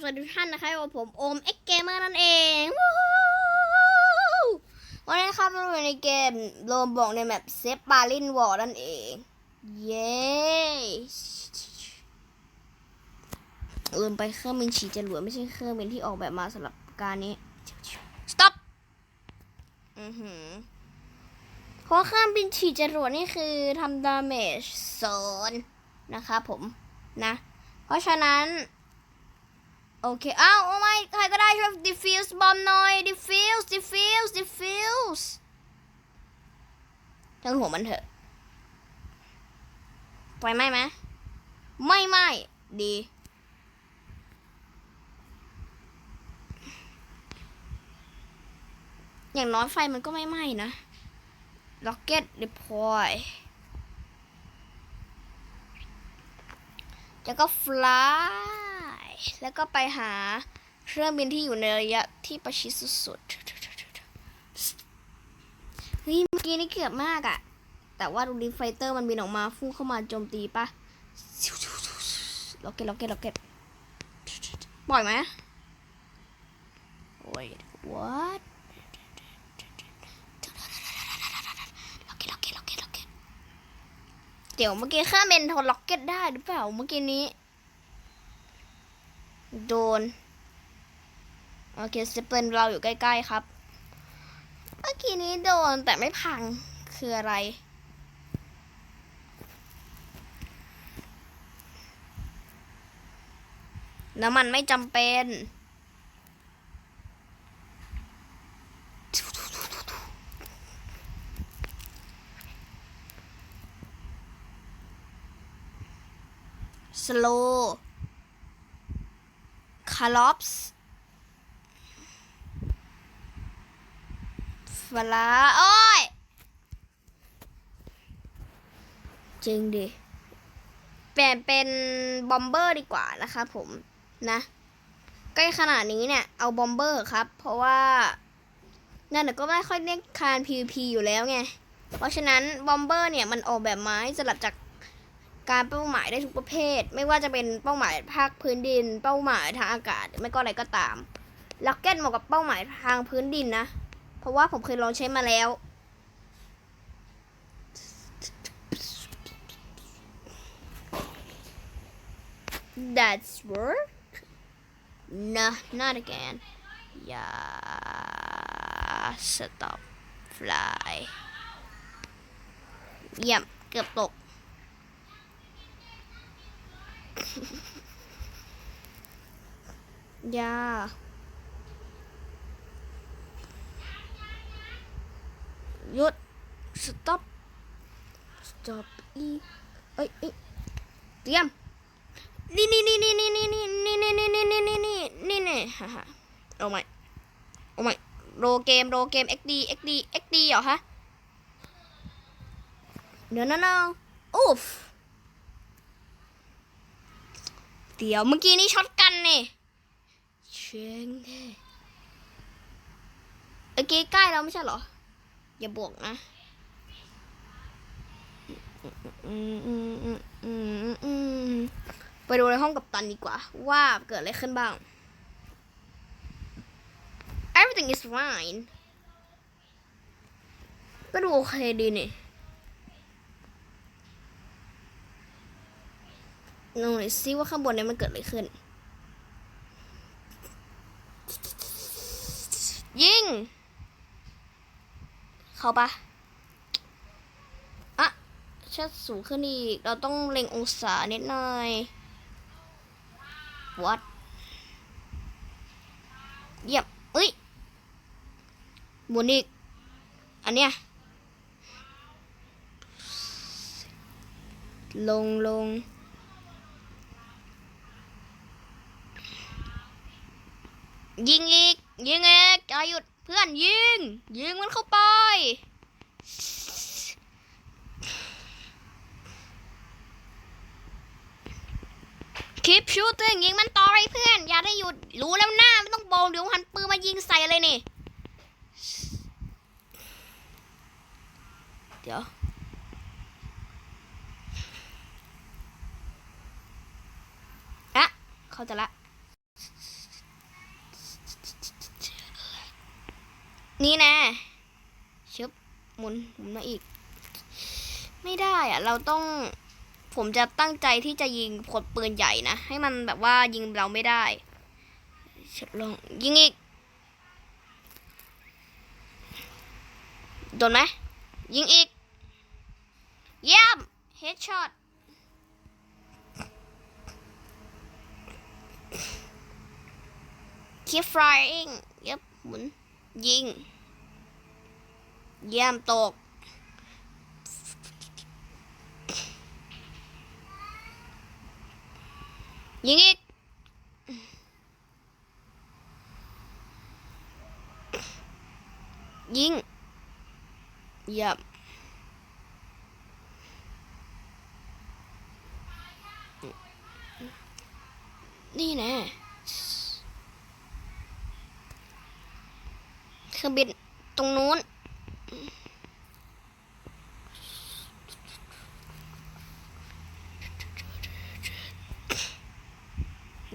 สวัสดีทุกท่านนะคะกับผมโอมเอ็กเกมเมอร์นั่นเองวันนี้ครับเราอยู่ในเกมโรมบอกในแมปเซฟบาลินวอร์นั่นเอง เย้ลืมไปเครื่องบินฉีดจรวดไม่ใช่เครื่องบินที่ออกแบบมาสำหรับการนี้ stop อือหือเพราะเครื่องบินฉีดจรวดนี่คือทำดาเมจโซนนะครับผมนะ เพราะฉะนั้น โอเค อ้าวโอ้ไม่ใครก็ได้ช่วย diffuse บอมหน่อย diffuse diffuse diffuse ทั้งหัวมันเถอะไฟไหม้ไหมไม่ไหม้ดี อย่างน้อยไฟมันก็ไม่ไหม้นะ rocket deploy แล้วก็ fly แล้วก็ไปหาเครื่องบินที่อยู่ในระยะที่ประชิดสุดๆเฮ้ยเมื่อกี้นี่เกือบมากอะแต่ว่าดูดิไฟเตอร์มันบินออกมาฟุ้งเข้ามาโจมตีปะล็อกเก็ตล็อกเก็ตล็อกเก็ตปล่อยไหม wait what ล็อกเก็ตล็อกเก็ตล็อกเก็ตล็อกเก็ตเดี๋ยวเมื่อกี้ข้าเมนทนล็อกเก็ตได้หรือเปล่าเมื่อกี้นี้ โดน โอเคสเปนเราอยู่ใกล้ ๆ ครับ เมื่อกี้นี้โดนแต่ไม่พังคืออะไร น้ำมันไม่จำเป็นสโล คาร์ลอปส์ฟลาโอ้ย จริงดิ เปลี่ยนเป็นบอมเบอร์ดีกว่านะคะผมนะ ใกล้ขนาดนี้เนี่ย เอาบอมเบอร์ครับ เพราะว่านั่นน่ะก็ไม่ค่อยเรียกคาน PVP อยู่แล้วไง เพราะฉะนั้นบอมเบอร์เนี่ย มันออกแบบไม้สลับจาก การเป้าหมายได้ทุกประเภท ไม่ว่าจะเป็นเป้าหมายภาคพื้นดิน เป้าหมายทางอากาศไม่ก็อะไรก็ตามล็อกเก็ตเหมาะกับเป้าหมายทางพื้นดินนะ เพราะว่าผมเคยลองใช้มาแล้ว That's work No not again Yeah stop fly เยี่ยมเกือบตก ยาหยุด stop stop อีเอ้ยเอ้ยเตรียมนี่นี่นี่นี่นี่นี่นี่นี่นี่นี่นี่นี่นี่นี่นี่ฮ่าฮ่าโอ้ไม่โอ้ไม่โรเกมโรเกม XD XD XD เหรอฮะเดี๋ยวนะน้องอุ๊ฟ เดี๋ยวเมื่อกี้นี่ช็อตกันนี่เชงเท่เมื่อกี้ใกล้แล้วไม่ใช่เหรอ อย่าบวกนะไปดูในห้องกับตันดีกว่า ว่าเกิดอะไรขึ้นบ้าง everything is fine ก็ดูโอเคดีนี่ลอง หน่อยซิว่าข้างบนนี้มันเกิดอะไรขึ้น ยิง เข้าปะอะชัดสูงขึ้นอีก เราต้องเล็งองศานิดหน่อย วัดเยี่ยมเอ้ยหมุนอีก อันเนี้ยลงลง ยิงอีก ยิงอีกอย่าหยุดเพื่อนยิง ยิงมันเข้าไปคลิปชูตึงยิงมันต่อไปเพื่อน อย่าได้หยุด รู้แล้วหน้าไม่ต้องโบงเดี๋ยวหันปืนมายิงใส่เลยนี่ เดี๋ยวอะเข้าใจละ นี่แน่ชึบหมุนหมุนมาอีก ไม่ได้อะเราต้อง ผมจะตั้งใจที่จะยิงผลปืนใหญ่นะ ให้มันแบบว่ายิงเราไม่ได้เช็ดลงยิงอีก โดนไหมยิงอีก เยี่ยมเฮดช็อต keep flying ยับหมุน ยิง เยี่ยมตก ยิงอีก ยิง เยี่ยมนี่แน่ะเค รื่องบินตรงนู้น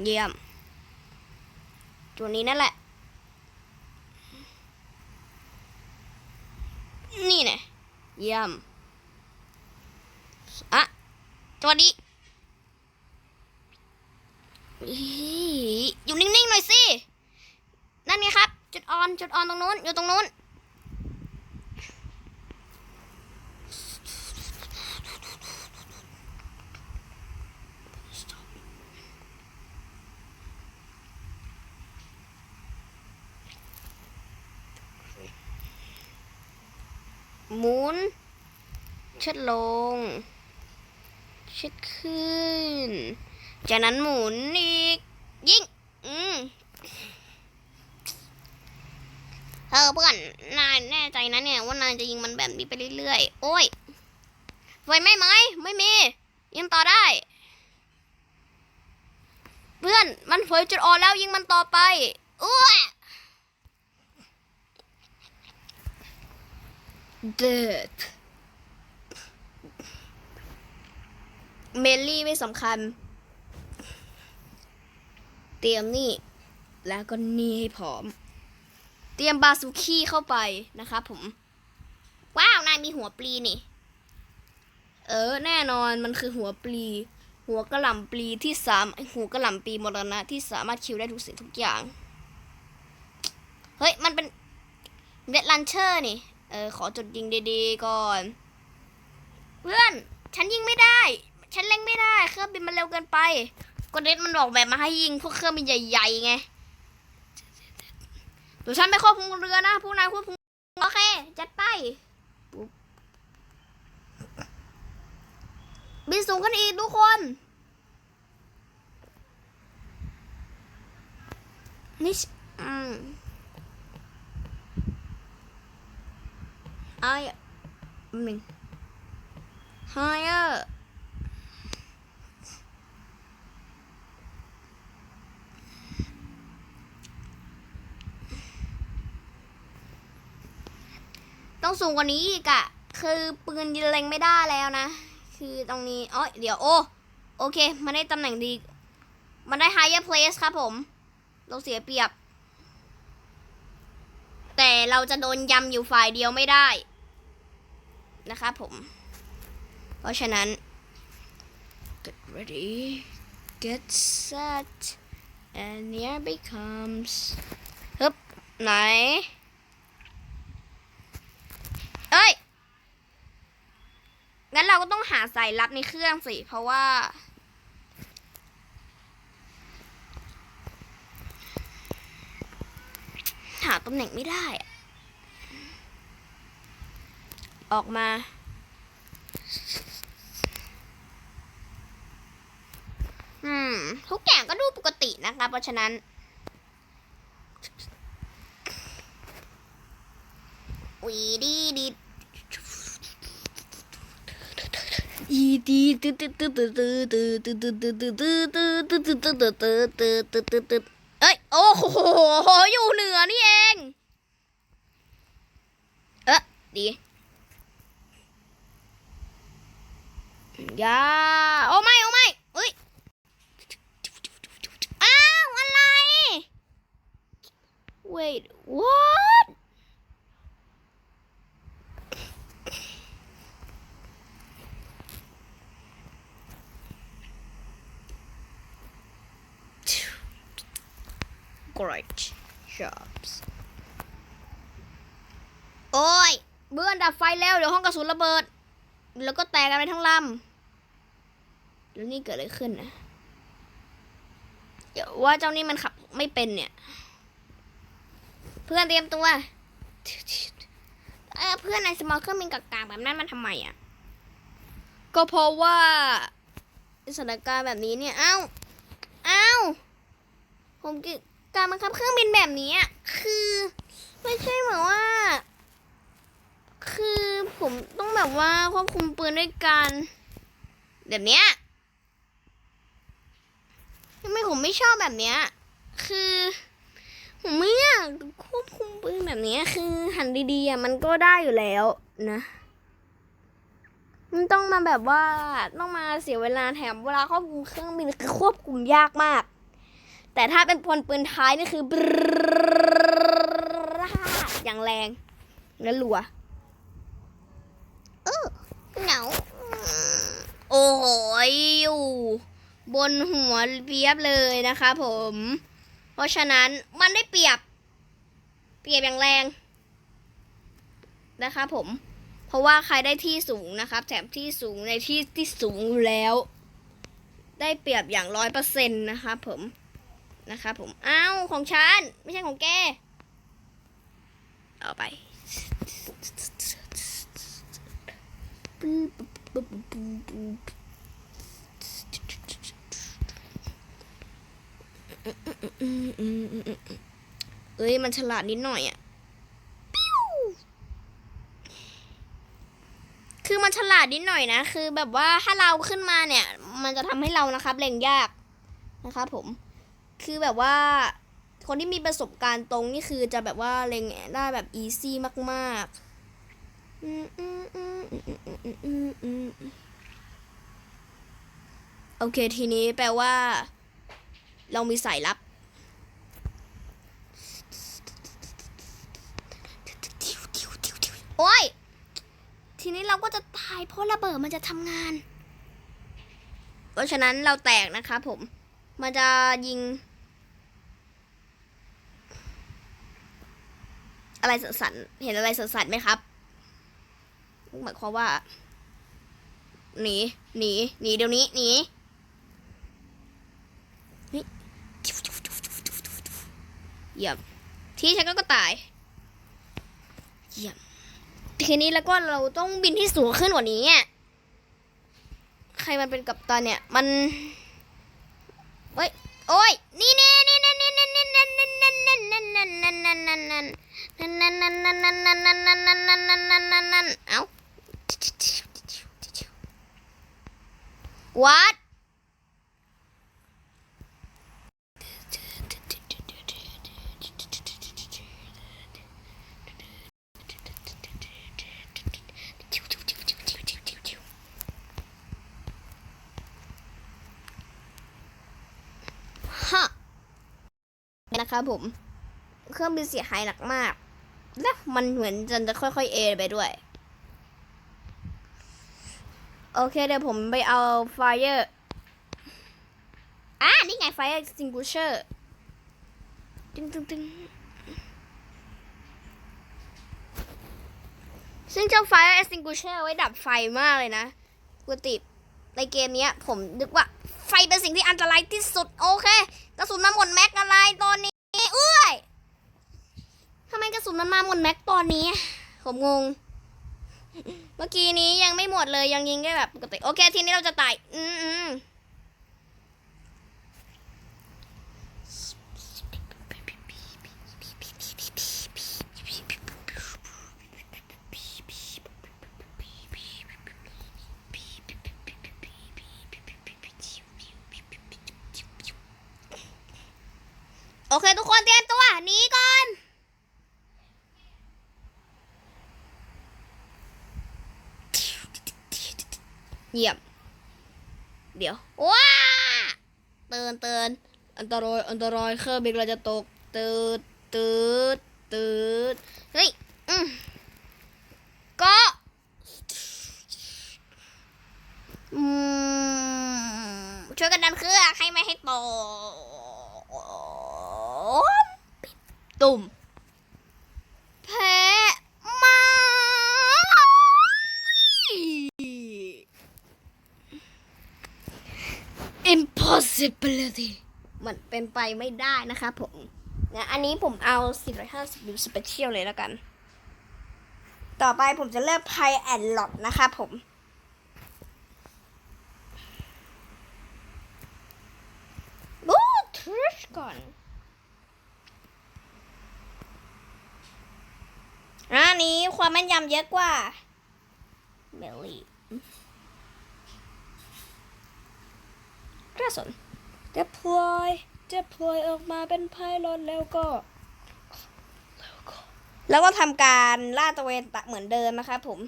เยี่ยม ตัวนี้นั่นแหละ นี่ไงเยี่ยม อะสวัสดีอี๋อยู่นิ่งๆหน่อยสิ นั่นไงครับ จุดออนจุดออนตรงนู้นอยู่ตรงนู้นหมุนชิดลง ชิดขึ้น จากนั้นหมุนอีก ยิง อืมเออเพื่อน นายแน่ใจ นานจะยิงมันแบบนี้ไปเรื่อยๆ โอ้ยไฟไหม่ไหมไม่มี ยิงต่อได้ เพื่อนมันเผยจุดอ่อนแล้วยิงมันต่อไปอ้ว dead เมลลี่ไม่สำคัญ เตรียมนี่ แล้วก็นี่ให้พร้อม เตรียมบาซูคีเข้าไปนะครับผม มีหัวปลีนี่ เออ แน่นอนมันคือหัวปลี หัวกระหล่ำปลีที่สามหัวกระหล่ำปลีมรณะที่สามารถคิวได้ทุกสิ่งทุกอย่าง เฮ้ย มันเป็นเวทลันเชอร์นี่ เออ ขอจุดยิงดีๆก่อน เพื่อน ฉันยิงไม่ได้ ฉันเล็งไม่ได้ เครื่องบินมันเร็วเกินไปกดเด็มันบอกแบบมาให้ยิงพวกเครื่องบินใหญ่ๆไงเดี๋ยวฉันไม่ควบคุมเรือนะพวกนายควบคุมโอเค จัดไปปุ๊บ บินสูงขึ้นอีกทุกคนนี่อืมไอ้หนึ่ง higher ต้องสูงกว่านี้อีกอะคือปืนยิงเล็งไม่ได้แล้วนะ คือตรงนี้อ๋อเดี๋ยวโอ้โอเค มันได้ตำแหน่งดี มันได้ higher place ครับผม เราเสียเปรียบ แต่เราจะโดนยำอยู่ฝ่ายเดียวไม่ได้ นะครับผม เพราะฉะนั้น get ready get set and here becomes ฮึบไหน เอ้ย งั้นเราก็ต้องหาสายลับในเครื่องสิ เพราะว่า หาตำแหน่งไม่ได้ อออกมาอืม ทุกอย่างก็ดูปกตินะคะ เพราะฉะนั้น วีดีดี อีดีตึ๊ดตึ๊ดตึ๊ดตึ๊ดตึ๊ดตึ๊ดตึ๊ดตึ๊ดตึ๊ดตึ๊ดตึ๊ดตึ๊ดตึ๊ดตึ๊ดตึ๊ดตึ๊ดตึ๊ดตึ๊ดตึ๊ดเอ้ยโอ้โหอยู่เหนือนี่เองเอ๊ดีอย่าโอ้ไม่โอ้ไม่เอ้ยอ้าวอะไร wait what great jobs โอ้ย เบื้อนดับไฟแล้ว เดี๋ยวห้องกระสุนระเบิด แล้วก็แตกกันไปทั้งลำแล้วนี่เกิดอะไรขึ้นนะเดี๋ยวว่าเจ้านี่มันขับไม่เป็นเนี่ย เพื่อนเตรียมตัว เออเพื่อนในสมอลเครื่องบินกากๆแบบนั้นมันทำไมอะ ก็เพราะว่าสถานการณ์แบบนี้เนี่ย เอ้า เอ้า ผมกิ การบังคับเครื่องบินแบบนี้คือ ไม่ใช่เหมือนว่า คือผมต้องแบบว่าควบคุมปืนด้วยกันแบบเนี้ยทำไมผมไม่ชอบแบบเนี้ยคือ ผมไม่อยากควบคุมปืนแบบเนี้ยคือหันดีๆอะมันก็ได้อยู่แล้วนะมันต้องมาแบบว่าต้องมาเสียเวลาแถมเวลาควบคุมเครื่องบินคือควบคุมยากมาก แต่ถ้าเป็นพลปืนท้ายนี่คือบรอย่างแรงและรัวเออเหงาโอ้โหอยู่บนหัวเปียบเลยนะคะผม เพราะฉะนั้นมันได้เปรียบ เปรียบอย่างแรงนะคะผม เพราะว่าใครได้ที่สูงนะครับ แถมที่สูงในที่ที่สูงอยู่แล้ว ได้เปรียบอย่างร้อยเปอร์เซ็นต์นะคะผม นะคะผมอ้าวของฉัน ไม่ใช่ของแก เอาไปเอ้ย มันฉลาดนิดหน่อยอะคือมันฉลาดนิดหน่อยนะ คือแบบว่าถ้าเราขึ้นมาเนี่ย มันจะทำให้เรานะครับเล็งยากนะครับผม คือแบบว่าคนที่มีประสบการณ์ตรงนี่คือจะแบบว่าเล็งได้แบบอีซี่มากๆ โอเคทีนี้แปลว่า เรามีสายลับ โอ้ย ทีนี้เราก็จะตายเพราะระเบิดมันจะทำงาน เพราะฉะนั้นเราแตกนะคะผม มันจะยิง อะไรสันเห็นอะไรสันไหมครับหมายความว่าหนีหนีหนีเดี๋ยวนี้หนีนี่เยี่ยมที่ฉันก็ตายเยี่ยมทีนี้แล้วก็เราต้องบินที่สูงขึ้นกว่านี้อะใครมันเป็นกัปตันเนี่ย มันเฮ้ยโอ้ยนี่นี่นี่นี่นี่นี่นี่นี่นี่นี่นี่นี่นี่นี่ นี่นี่นี่นี่นั่นนั่นนั่นนั่นนั่นนั่นนั่นนั่นนั่นนั่นนั่นนั่นนั่นเอ้า what นะครับผม รื่องบินเสียหายหนักมากและมันเหมือนจะจะค่อยๆเอไปด้วย โอเคเดี๋ยวผมไปเอาไฟเออร์อ่านี่ไงไฟเออร์ extinguisher ตึงตึงตึงซึ่งเจ้า fire extinguisher ไว้ดับไฟมากเลยนะปกติดในเกมนี้ผมนึกว่าไฟเป็นสิ่งที่อันตรายที่สุด โอเค กระสุนมาหมดแม็กอะไรตอนนี้ ทำไมกระสุนมันมาหมดแม็กตอนนี้ ผมงง เมื่อกี้นี้ยังไม่หมดเลยยังยิงได้แบบปกติ โอเค ทีนี้เราจะตาย อืมอืมโอเค ทุกคนเตรียมตัวหนีก่อน เยี่ยม เดี๋ยว ว้าเตือนเตือนอันตรายอันตรายเครื่องบินเราจะตกตืดตืดตืดเฮ้ยอืมก็อืมช่วยกันดันเครื่องให้ไม่ให้ตกตุ่ม possibility มันเป็นไปไม่ได้นะคะผมนะอันนี้ผมเอา 450บิวสเปเชียลเลยแล้วกัน ต่อไปผมจะเลือกไพแอนหลอดนะคะผมบูทริชก่อนอันนี้ความแม่นยำเยอะกว่าเบลลี่น่าสน deploy deploy ออกมาเป็นไพลอตแล้วก็ แล้วก็ทำการล่าตะเวนตะเหมือนเดิมนะคะผม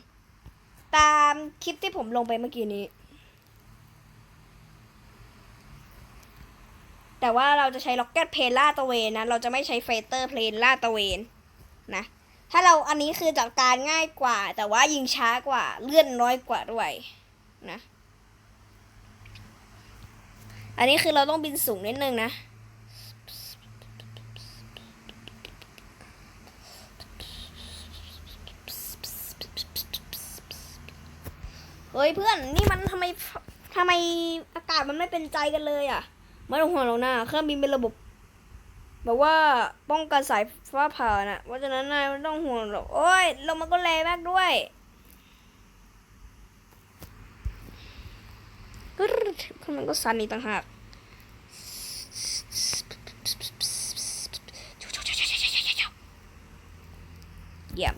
ตามคลิปที่ผมลงไปเมื่อกี้นี้ แต่ว่าเราจะใช้ล็อกเก็ตเพลล่าตะเวนนะ เราจะไม่ใช้ไฟเตอร์เพลล่าตะเวนนะ ถ้าเราอันนี้คือจัดการง่ายกว่า แต่ว่ายิงช้ากว่าเลื่อนน้อยกว่าด้วยนะ อันนี้คือเราต้องบินสูงนิดนึงนะ เฮ้ยเพื่อนนี่มันทำไมทำไมอากาศมันไม่เป็นใจกันเลยอะไม่ต้องห่วงหรอกนะเครื่องบินเป็นระบบแบบว่าป้องกันสายฟ้าผ่านะเพราะฉะนั้นนายไม่ต้องห่วงหรอกโอ้ยลมมันก็แรงมากด้วยก รึ๊ดเครื่องมันก็สั่นอีกต่างหากเยี่ยม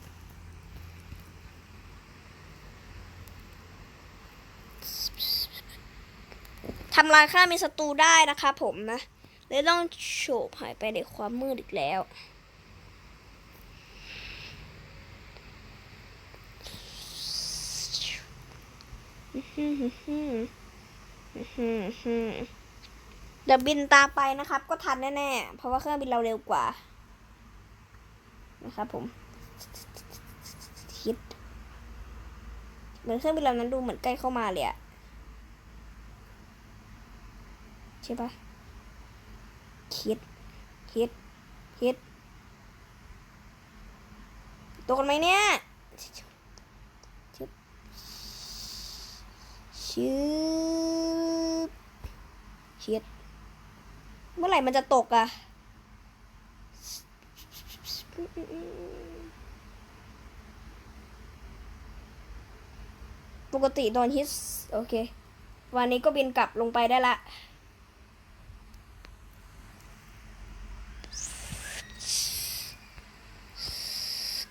ทำลายค่ามีศัตรูได้นะคะผมนะเลยต้องโฉบหายไปในความมืดอีกแล้ว อื เดี๋ยวบินตามไปนะครับ ก็ทันแน่ๆ เพราะว่าเครื่องบินเราเร็วกว่า นะครับผมคิดเหมือนเครื่องบินเรานั้นดูเหมือนใกล้เข้ามาเลยอะใช่ปะคิดคิดคิดตกกันไหมเนี่ยชึบ ชืบคิดเมื่อไหร่มันจะตกอะปกติตอนฮิตโอเค วันนี้ก็บินกลับลงไปได้ละ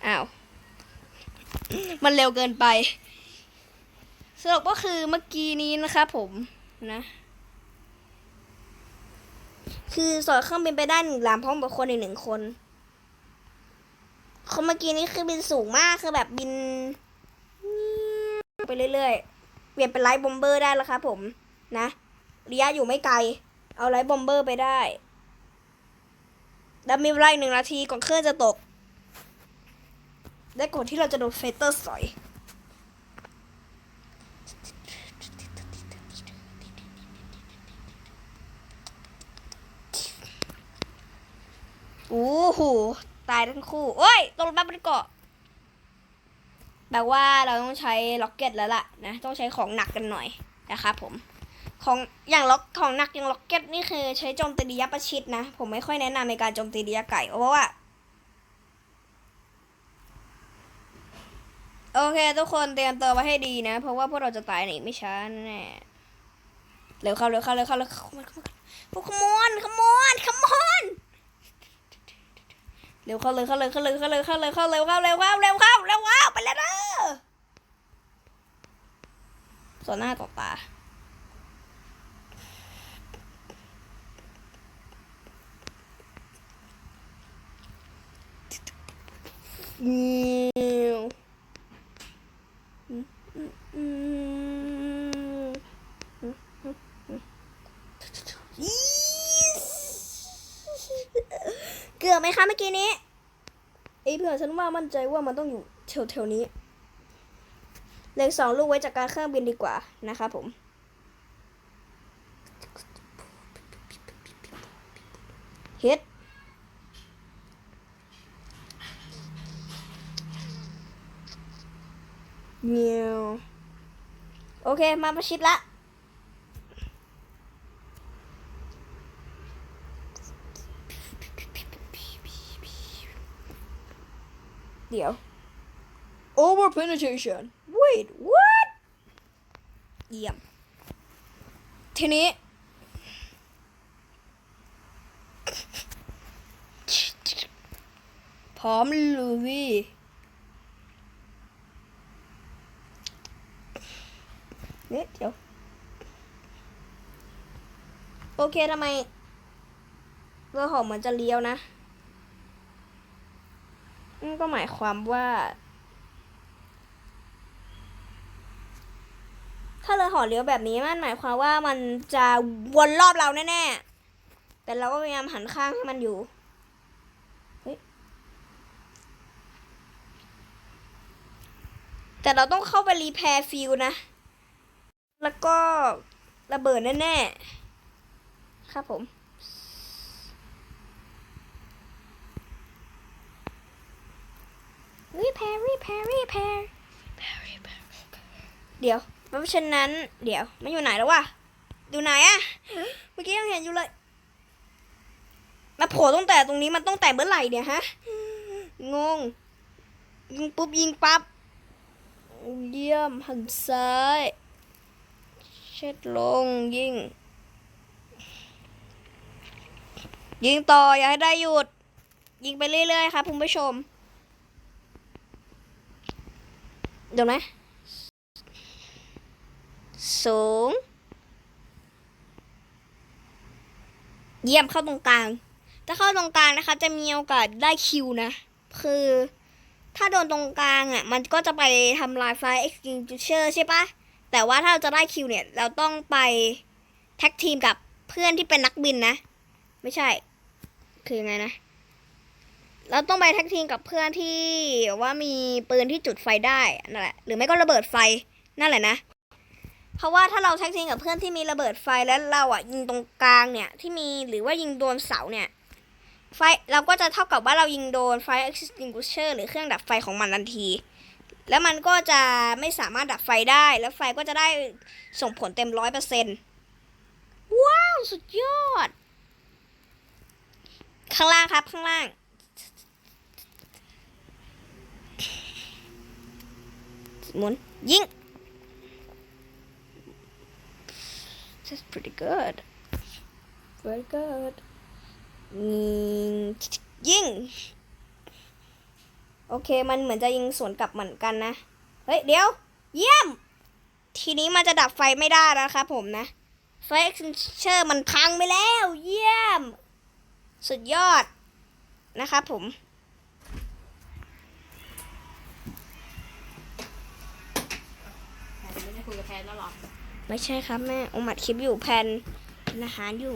อ้าว มันเร็วเกินไป รุปก็คือเมื่อกี้นี้นะคะผมนะ คือสอดเครื่องบินไปได้หนึ่งลำพร้อมกับคนอีกหนึ่งคนคนเมื่อกี้นี้คือบินสูงมากคือแบบบินไปเรื่อยๆเปลี่ยนเป็นไลท์บอมเบอร์ได้แล้วครับผมนะระยะอยู่ไม่ไกล เอาไลท์บอมเบอร์ไปได้แล้วมีเวลาอีกหนึ่งนาทีก่อนเครื่องจะตก ได้ก่อนที่เราจะโดนเฟเตอร์สอย โอ้โหตายทั้งคู่โอ้ยตกลงมาบนเกาะแปลว่าเราต้องใช้ล็อกเก็ตแล้วล่ะนะ ต้องใช้ของหนักกันหน่อยนะครับผม ของอย่างล็อกของหนักอย่างล็อกเก็ตนี่คือใช้โจมตีระยะประชิดนะ ผมไม่ค่อยแนะนำในการโจมตีระยะไกลเพราะว่าโอเค ทุกคนเตรียมตัวไว้ให้ดีนะ เพราะว่าพวกเราจะตายในอีกไม่ช้าแน่เร็วเข้าเร็วเข้าเร็วเข้าเร็วเข้าพวกขมอนขมอนขมอน เร็วเข้าเลยเข้าเลยเข้าเลยเข้าเลยเข้าเลยเข้าเร็วเข้าเร็วเข้าเร็วเข้าเร็วเข้าไปแล้วเด้อส่วนหน้าต่อตาเงี้ยวอืมอืมอืม ไหมคะเมื่อกี้นี้ไอ้เพื่อนฉันว่ามั่นใจว่ามันต้องอยู่แถวๆนี้ เลขสองลูกไว้จากการเครื่องบินดีกว่านะคะผม เฮ็ดเงียวโอเค มาประชิดละ เดี๋ยว over penetration wait what เยี่ยม ทีนี้ พร้อมลุยเนี่ยเดี๋ยว โอเคทำไมเรือหอมเหมือนจะเลี้ยวนะนั่น ก็หมายความว่า ถ้าเรือหอเลี้ยวแบบนี้มันหมายความว่ามันจะวนรอบเราแน่ๆ แต่เราก็พยายามหันข้างให้มันอยู่แต่เราต้องเข้าไปรีแพร์ฟิลนะ แล้วก็ระเบิดแน่ ๆ ครับผม รีแพร์รีแพร์รีแพร์เดี๋ยว เพราะฉะนั้น เดี๋ยว มันอยู่ไหนแล้ววะอยู่ไหนอะเมื่อกี้ยังเห็นอยู่เลยมาโผล่ตั้งแต่ตรงนี้มันต้องแต่เมื่อไหร่เนี่ยฮะ งง ยิงปุ๊บยิงปั๊บ เยี่ยมหันซ้าย เช็ดลงยิง ยิงต่ออย่าให้ได้หยุด ยิงไปเรื่อยๆครับคุณผู้ชม เดี๋ยวนะสูง เยี่ยมเข้าตรงกลาง ถ้าเข้าตรงกลางนะคะ จะมีโอกาสได้คิวนะ คือถ้าโดนตรงกลางอะ มันก็จะไปทำลายไฟ extinguisher ใช่ปะแต่ว่าถ้าเราจะได้คิวเนี่ย เราต้องไปแท็กทีมกับเพื่อนที่เป็นนักบินนะ ไม่ใช่ คือไงนะ เราต้องไปแท็กทีมกับเพื่อนที่ว่ามีปืนที่จุดไฟได้นั่นแหละหรือไม่ก็ระเบิดไฟนั่นแหละนะ เพราะว่าถ้าเราแท็กทีมกับเพื่อนที่มีระเบิดไฟแล้วเราอะยิงตรงกลางเนี่ยที่มีหรือว่ายิงโดนเสาเนี่ยไฟเราก็จะเท่ากับว่าเรายิงโดนไฟ extinguisher หรือเครื่องดับไฟของมันทันที แล้วมันก็จะไม่สามารถดับไฟได้ แล้วไฟก็จะได้ส่งผลเต็มร้อยเปอร์เซ็นต์ว้าว สุดยอด ข้างล่างครับข้างล่าง หมุนยิง That's pretty good very good ยิง โอเค มันเหมือนจะยิงสวนกลับเหมือนกันนะ เฮ้ย เดี๋ยว เยี่ยม ทีนี้มันจะดับไฟไม่ได้แล้วครับผมนะ ไฟเอ็กซ์เชอร์มันพังไปแล้ว เยี่ยม สุดยอดนะครับผม นแล้วหรอ ไม่ใช่ครับแม่อมัดคลิปอยู่แพนกินอาหารอยู่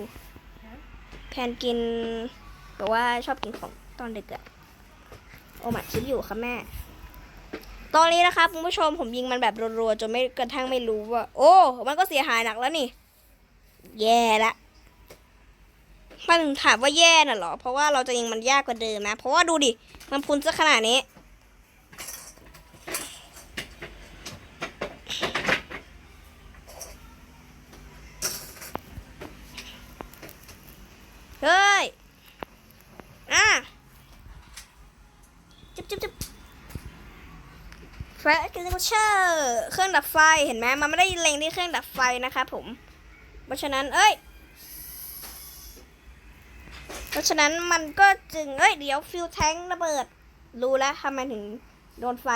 แพนกินแบบว่าชอบกินของตอนเด็กอะโอมัดคลิปอยู่ครับแม่ ตอนนี้นะครับคุณผู้ชมผมยิงมันแบบรัวๆจนไม่กระทั่งไม่รู้ว่า โอ้ มันก็เสียหายหนักแล้วนี่ แย่ละมันถามว่าแย่น่ะเหรอ เพราะว่าเราจะยิงมันยากกว่าเดิมนะ เพราะว่าดูดิ มันพุนซะขนาดนี้ เฮ้ย อะจุ๊บจุ๊บจุ๊บ ไฟกันเชอร์เครื่องดับไฟเห็นไหมมันไม่ได้เล็งที่เครื่องดับไฟนะคะผม เพราะฉะนั้นเอ้ย เพราะฉะนั้นมันก็จึงเอ้ยเดี๋ยวฟิวแทงระเบิด รู้แล้วทำไมถึงโดนไฟ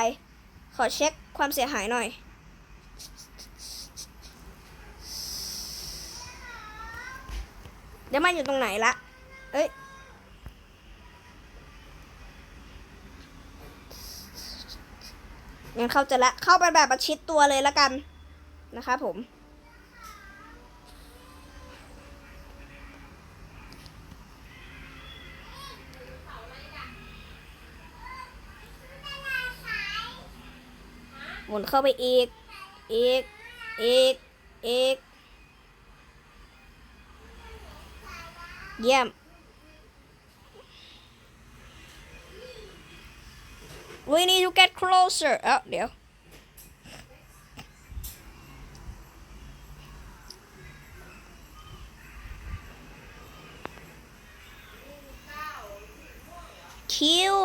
ขอเช็คความเสียหายหน่อยเดี๋ยวมันอยู่ตรงไหนละ เอ้ย งั้นเข้าใจละ เข้าไปแบบประชิดตัวเลยละกันนะคะผม หมุนเข้าไปอีก อีก อีก อีก เยี่ยม we need to get closer เอ้าเดี๋ยว คิว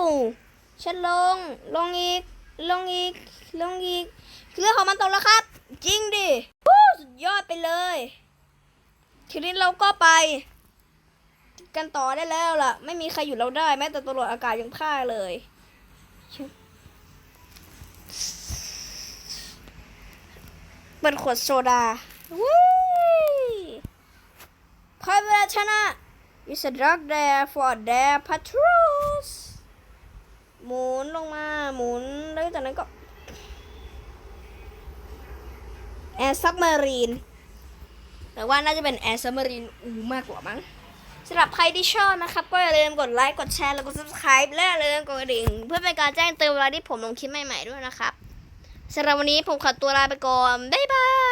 ฉันลง ลงอีก ลงอีก ลงอีก เรื่องของมันตกแล้วครับ จริงดิสุดยอดไปเลย ทีนี้เราก็ไป กันต่อได้แล้วล่ะ ไม่มีใครอยู่เราได้ แม้แต่ตำรวจอากาศยังพ่ายเลย ชึบเปิดขวดโซดาวู้ยพอยเวลาชนะ is a drug there for their patrols หมุนลงมาหมุนแล้วจากนั้นก็แอร์ซับมารีนแต่ว่าน่าจะเป็นแอร์ซับมารีนอูมากกว่ามั้ง สำหรับใครที่ชอบนะครับ ก็อย่าลืมกดไลค์กดแชร์แล้วก็ subscribe และอย่าลืมกดกระดิ่ง เพื่อเป็นการแจ้งเตือนเวลาที่ผมลงคลิปใหม่ๆด้วยนะครับสำหรับวันนี้ผมขอตัวลาไปก่อน บ๊ายบาย